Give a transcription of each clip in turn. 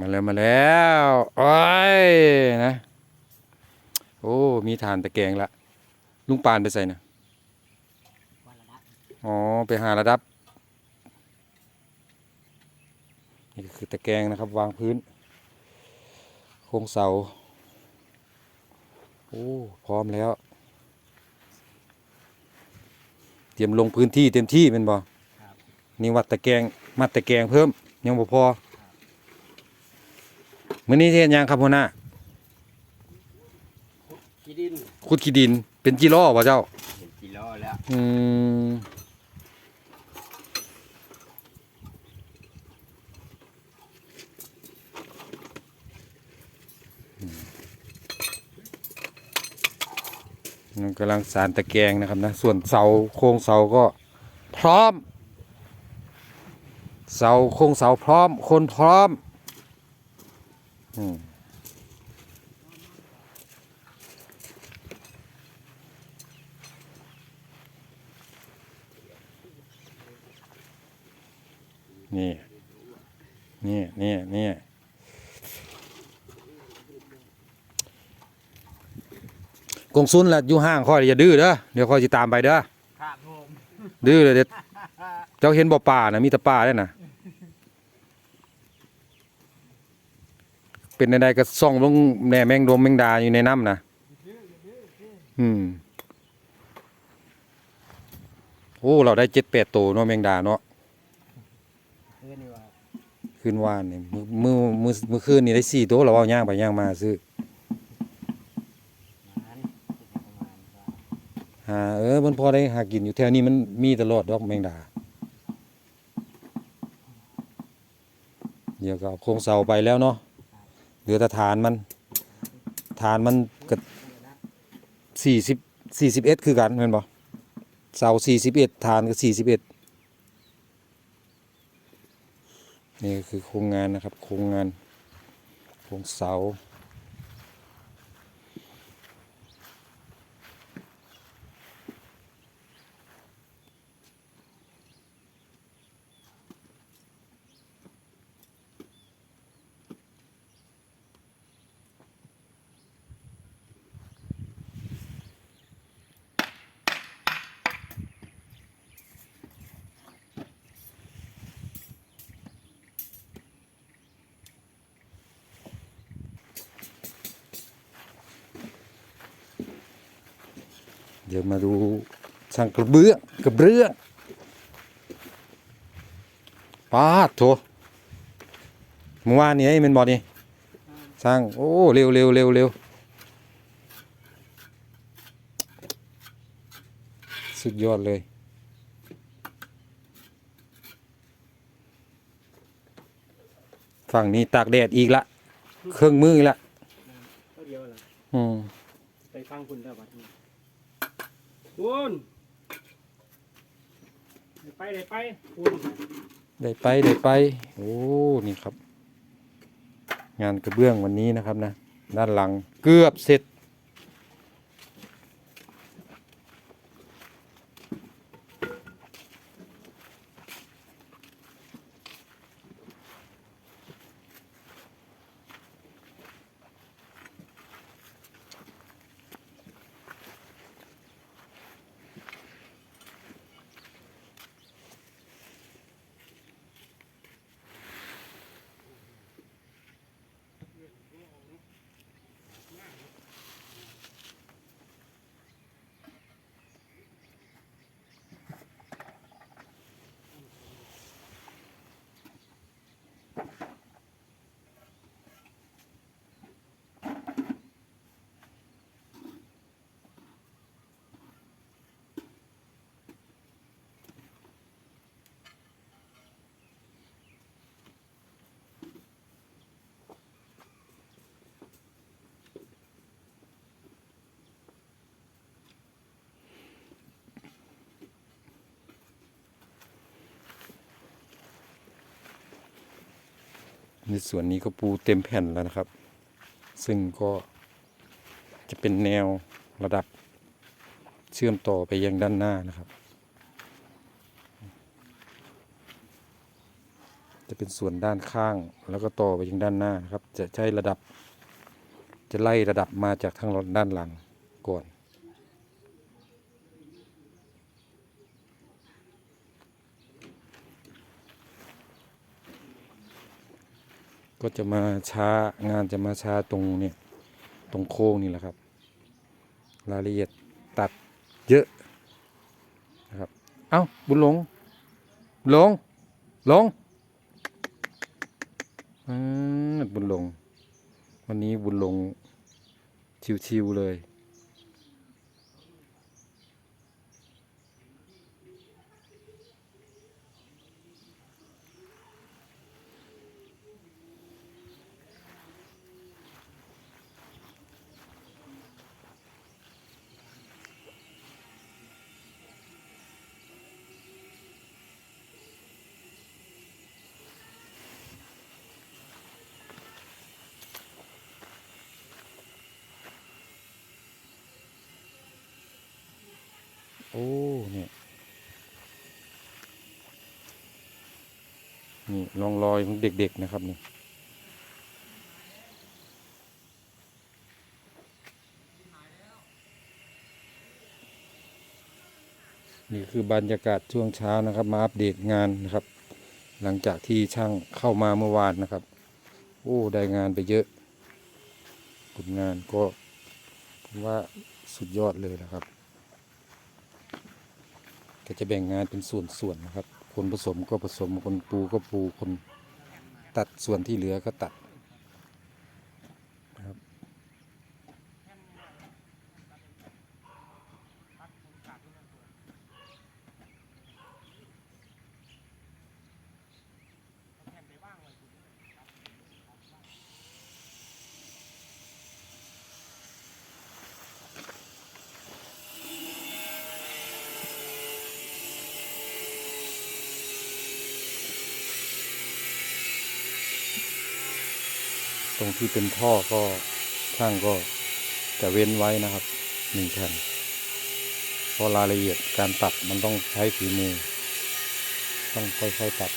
มาแล้วมาแล้วโอ้ยนะ โอ้ มีฐานตะแกรงละ ลุงปานไปใส่นะวันละนัดอ๋อ ไปหาระดับ นี่ก็คือตะแกรงนะครับ วางพื้น โครงเสา โอ้ พร้อมแล้ว เตรียมลงพื้นที่เต็มที่เป็นบ่ครับนี่วัดตะแกรงมัดตะแกรงเพิ่ม ยังบ่พอ มื้อนี้เฮ็ดหยังครับหัวหน้ากีดินขุดขี้ดิน เป็นจิโร่บ่เจ้า เห็นกิโลแล้วอืมมันกำลังสารตะแกรงนะครับนะ ส่วนเสาโครงเสาก็พร้อม เสาโครงเสาพร้อม คนพร้อม อืมนี่นี่นี่นี่กงซุนแหละอยู่ห้างค่อยอย่าดื้อเด้อเดี๋ยวค่อยจะตามไปเด้อครับผมดื้อเลยเด็ดเจ้าเห็นบ่ป่านะมีแต่ป่าได้น่ะ เป็นใดๆก็ส่องลงแหน่แมงดมแมงดาอยู่ในน้ำนะอืมโอ้เราได้เจ็ดแปดตัวเนาะแมงดาเนาะคืนว่าคืนวานนี่มือมือมือมือคืนนี่ได้สี่ตัวเราเอาย่างไปย่างมาซื้อมันประมาณว่าหาเออมันพอได้หากินอยู่แถวนี้มันมีตลอดดอกแมงดา เดี๋ยวก็โครงเสาไปแล้วเนาะ เหลือแต่ฐานมัน ฐานมันก็สี่สิบสี่สิบเอ็ดคือกันเห็นบ่เสาสี่สิบเอ็ดฐานก็สี่สิบเอ็ดนี่คือโครงงานนะครับ โครงงาน โครงเสา เดี๋ยวมาดูช่างกระเบื้องกระเบื้องป้าดโถเมื่อวานนี้ไอ้แมันบอนี่ช่างโอ้เร็วเร็วเร็วเร็วสุดยอดเลย ฝั่งนี้ตากแดดอีกละ เครื่องมืออีกละก็เดียวล่ะอืมไปฟังคุณแล้วบัดนี้ คุณได้ไปได้ไปคุณได้ไปได้ไป โอ้ นี่ครับ งานกระเบื้องวันนี้นะครับนะ ด้านหลังเกือบเสร็จ ในส่วนนี้ก็ปูเต็มแผ่นแล้วนะครับ ซึ่งก็จะเป็นแนวระดับเชื่อมต่อไปยังด้านหน้านะครับ จะเป็นส่วนด้านข้างแล้วก็ต่อไปยังด้านหน้านะครับ จะใช้ระดับ จะไล่ระดับมาจากทางด้านหลังก่อน ก็จะมาช้างานจะมาช้าตรงเนี่ยตรงโค้งนี่แหละครับ รายละเอียดตัดเยอะนะครับ เอ้าบุญหลงหลงหลงอืมบุญหลง วันนี้บุญหลงชิวๆเลย โอ้ เนี่ย นี่รองรอยของเด็กๆนะครับนี่นี่คือบรรยากาศช่วงเช้านะครับ มาอัปเดตงานนะครับ หลังจากที่ช่างเข้ามาเมื่อวานนะครับ โอ้ได้งานไปเยอะผลงานก็ผมว่าสุดยอดเลยนะครับ ก็จะแบ่งงานเป็นส่วนๆนะครับ คนผสมก็ผสมคนปูก็ปูคนตัดส่วนที่เหลือก็ตัด ตรงที่เป็นท่อก็ช่างก็จะเว้นไว้นะครับหนึ่งแผ่นเพราะรายละเอียดการตัดมันต้องใช้ฝีมือ ต้องค่อยๆตัด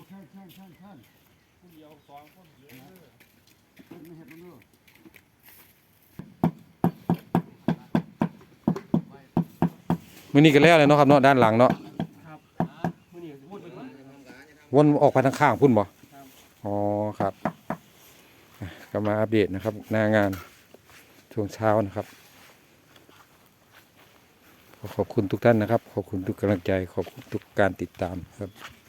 ว่านตลกใช่ใช่ใช่ใช่ผู้เดียวสองคนเดียวเห็ดไม่เห็ดมันด้อมื่อนี้ก็แล้วเลยเนาะครับเนาะด้านหลังเนาะวนออกไปทางข้างพุ่นบ่อ๋อครับ ก็มาอัปเดตนะครับหน้างานช่วงเช้านะครับขอขอบคุณทุกท่านนะครับ ขอบคุณทุกกำลังใจ ขอบคุณทุกการติดตามครับ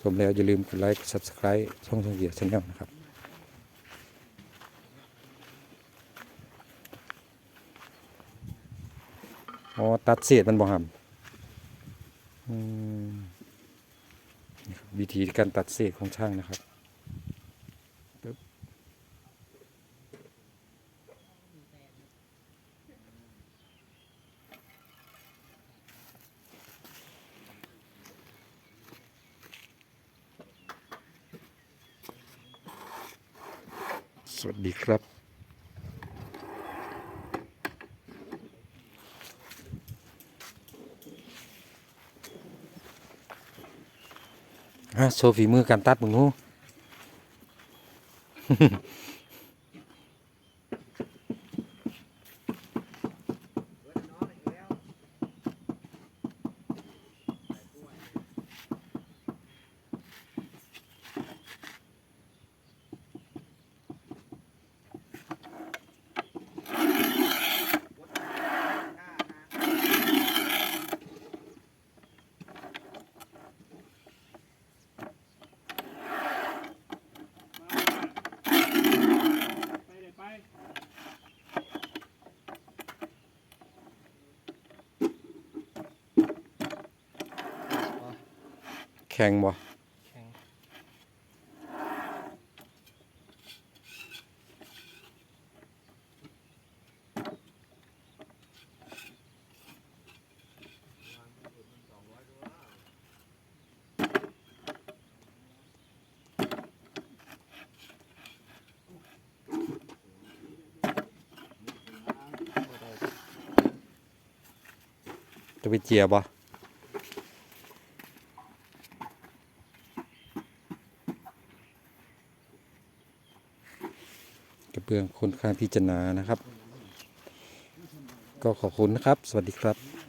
ชมแล้วอย่าลืมกดไลค์ subscribe ช่องช่งเกียร์ชาแนลนะครับอ๋อตัดเศษมันบ่หำอืมนี่ครับวิธีการตัดเศษของช่างนะครับ ดีครับโชว์ฝีมือการตัดมึงงู้ ข็งบ่จะไปเจียบ่ บื้องค่อนข้างที่จะหนานะครับ ก็ขอบคุณนะครับ สวัสดีครับ